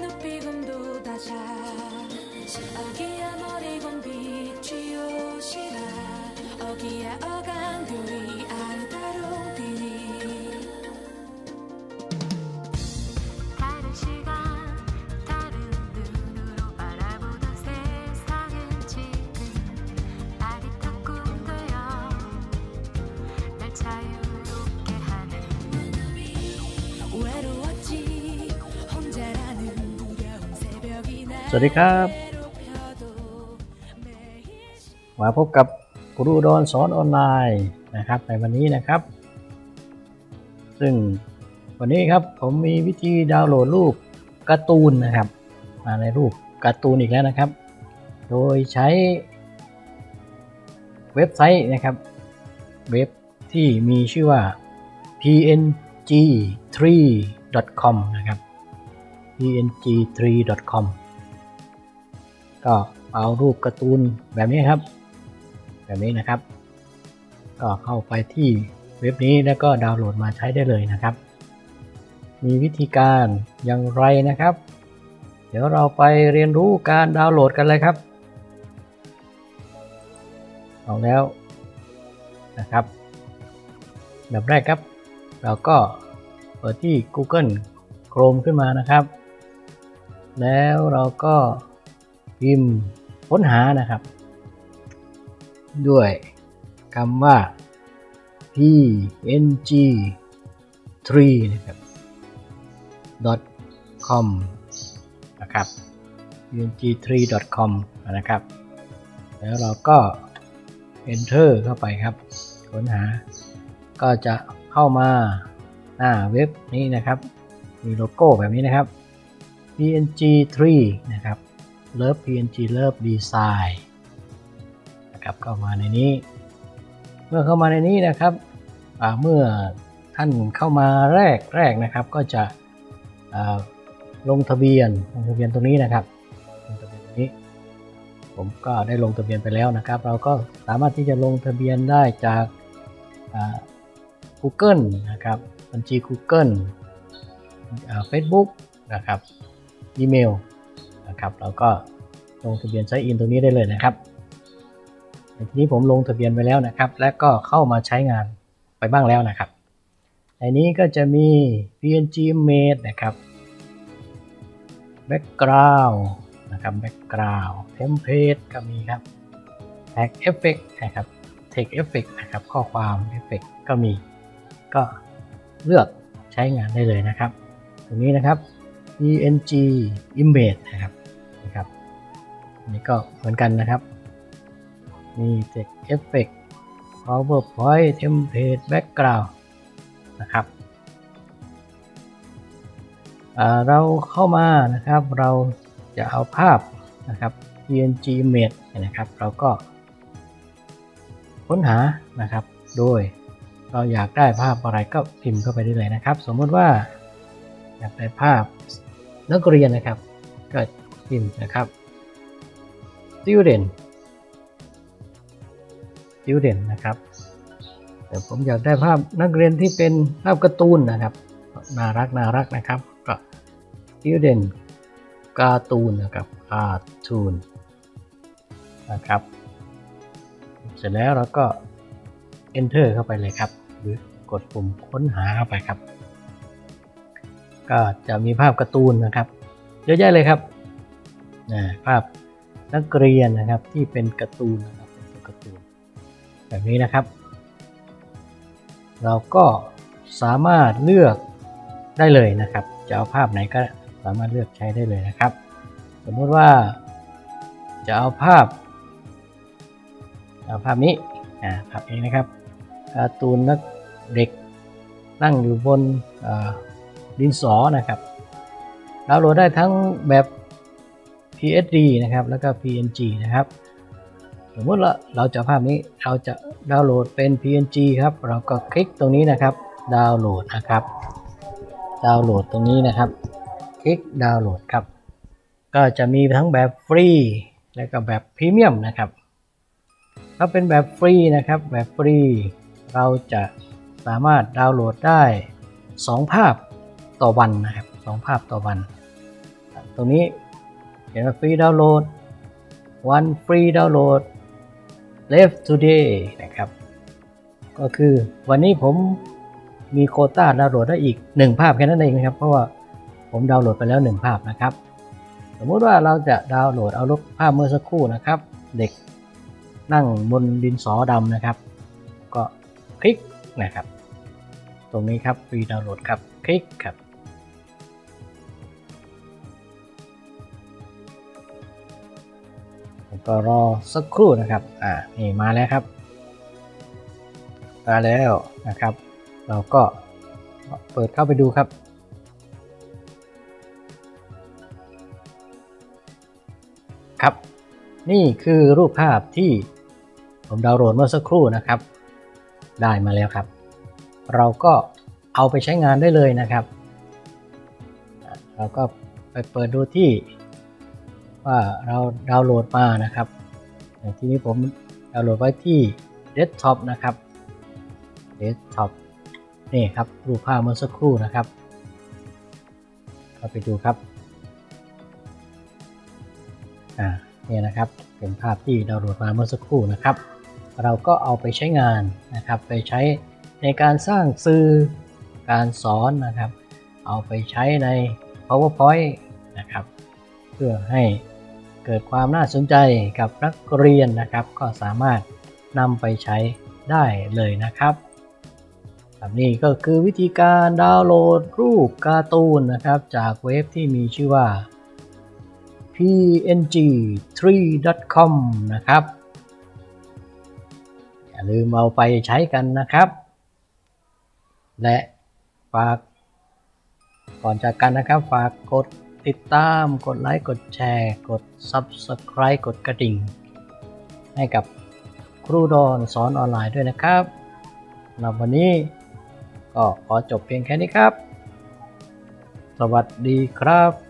눈빛금도 다자 어기야 머리건 빛이 오시라. 어기야 어가 สวัสดีครับ มาพบกับครูดอนสอนออนไลน์นะครับในวันนี้นะครับ ซึ่งวันนี้ครับผมมีวิธีดาวน์โหลดรูปการ์ตูนนะครับ มาในรูปการ์ตูนอีกแล้วนะครับ โดยใช้เว็บไซต์นะครับ เว็บที่มีชื่อว่า png3.com นะครับ png3.com ก็เอารูปการ์ตูนแบบนี้ครับ แบบนี้นะครับ ก็เข้าไปที่เว็บนี้แล้วก็ดาวน์โหลดมาใช้ได้เลยนะครับ มีวิธีการอย่างไรนะครับ เดี๋ยวเราไปเรียนรู้การดาวน์โหลดกันเลยครับเอาแล้วนะครับแบบแรกครับ เราก็เปิดที่ Google Chrome ขึ้นมานะครับ แล้วเราก็ พิมพ์ค้นหานะครับ ด้วยคำว่า png 3นะครับ .com นะครับ png 3 com นะครับ แล้วเราก็ enter เข้าไปครับ ค้นหา ก็จะเข้ามาหน้าเว็บนี้นะครับ มีโลโก้แบบนี้นะครับ png 3นะครับ love png love design นะครับเข้ามาในนี้ เมื่อเข้ามาในนี้นะครับเมื่อท่านเข้ามาแรกแรกนะครับ ก็จะลงทะเบียนลงทะเบียนตรงนี้นะครับลงทะเบียนตรงนี้ ผมก็ได้ลงทะเบียนไปแล้วนะครับ เราก็สามารถที่จะลงทะเบียนได้จาก Google นะครับ บัญชี Google Facebook นะครับ อีเมล นะครับเราก็ลงทะเบียนใช้อินตรงนี้ได้เลยนะครับทีนี้ผมลงทะเบียนไปแล้วนะครับ และก็เข้ามาใช้งานไปบ้างแล้วนะครับในนี้ก็จะมี png image นะครับ background นะครับ background template ก็มีครับ tag effect นะครับ text effect นะครับข้อความ effect ก็มี ก็เลือกใช้งานได้เลยนะครับ ตรงนี้นะครับ png image นะครับ นะครับอันนี้ก็เหมือนกันนะครับมี text effect powerpoint template background นะครับเราเข้ามานะครับเราจะเอาภาพนะครับ png image นะครับ เราก็ค้นหานะครับ โดยเราอยากได้ภาพอะไรก็พิมพ์เข้าไปได้เลยนะครับ สมมติว่าอยากได้ภาพนักเรียนนะครับ ก็ พิมพ์นะครับ student student นะครับแต่ผมอยากได้ภาพนักเรียนที่เป็นภาพการ์ตูนนะครับ น่ารักน่ารักนะครับก็ student การ์ตูนนะครับ cartoon นะครับ เสร็จแล้วเราก็ enter เข้าไปเลยครับ หรือกดปุ่มค้นหาเข้าไปครับ ก็จะมีภาพการ์ตูนนะครับ เยอะแยะเลยครับ นะภาพนักเรียนนะครับที่เป็นการ์ตูนนะครับเป็นตัวการ์ตูนแบบนี้นะครับ เราก็สามารถเลือกได้เลยนะครับ จะเอาภาพไหนก็สามารถเลือกใช้ได้เลยนะครับ สมมติว่าจะเอาภาพเอาภาพนี้อ่าภาพนี้นะครับการ์ตูนนักเด็กนั่งอยู่บนดินสอนะครับดาวน์โหลดได้ทั้งแบบ PSD นะครับ แล้วก็ PNG นะครับ สมมติว่าเราจะภาพนี้เราจะดาวน์โหลดเป็น PNG ครับ เราก็คลิกตรงนี้นะครับ ดาวน์โหลดนะครับ ดาวน์โหลดตรงนี้นะครับ คลิกดาวน์โหลดครับ ก็จะมีทั้งแบบฟรี และก็แบบพรีเมียมนะครับ ถ้าเป็นแบบฟรีนะครับ แบบฟรี เราจะสามารถดาวน์โหลดได้ 2 ภาพต่อวันนะครับ 2 ภาพต่อวัน ตรงนี้ เขียนว่าฟรีดาวน์โหลด one free download left today นะครับ ก็คือวันนี้ผมมีโคต้าดาวน์โหลดได้อีก 1 ภาพแค่นั้นเองนะครับ เพราะว่าผมดาวน์โหลดไปแล้ว 1 ภาพนะครับ สมมุติว่าเราจะดาวน์โหลดเอารูปภาพเมื่อสักครู่นะครับ เด็กนั่งบนดินสอดำนะครับ ก็คลิกนะครับ ตรงนี้ครับฟรีดาวน์โหลดครับ คลิกครับ แล้วก็รอสักครู่นะครับ อ่า นี่มาแล้วครับ มาแล้วนะครับ เราก็เปิดเข้าไปดูครับ ครับ นี่คือรูปภาพที่ผมดาวน์โหลดเมื่อสักครู่นะครับ ได้มาแล้วครับ เราก็เอาไปใช้งานได้เลยนะครับ เราก็ไปเปิดดูที่ ว่าเราดาวน์โหลดมานะครับที่นี้ผมดาวน์โหลดไว้ที่เดสก์ท็อปนะครับเดสก์ท็อปนี่ครับรูปภาพเมื่อสักครู่นะครับเข้าไปดูครับอ่านี่นะครับเป็นภาพที่ดาวน์โหลดมาเมื่อสักครู่นะครับ เราก็เอาไปใช้งานนะครับ ไปใช้ในการสร้างสื่อการสอนนะครับ เอาไปใช้ใน PowerPoint นะครับ เพื่อให้ กิดความน่าสนใจกับนักเรียนนะครับ ก็สามารถนำไปใช้ได้เลยนะครับครับนี่ก็คือวิธีการดาวน์โหลดรูปการ์ตูนนะครับ จากเว็บที่มีชื่อว่า png3.com นะครับ อย่าลืมเอาไปใช้กันนะครับ และฝากก่อนจากกันนะครับฝากกด ติดตามกดไลค์กดแชร์ กด Subscribe กดกระดิ่ง ให้กับครูดอนสอนออนไลน์ด้วยนะครับสำหรับวันนี้ก็ขอจบเพียงแค่นี้ครับ สวัสดีครับ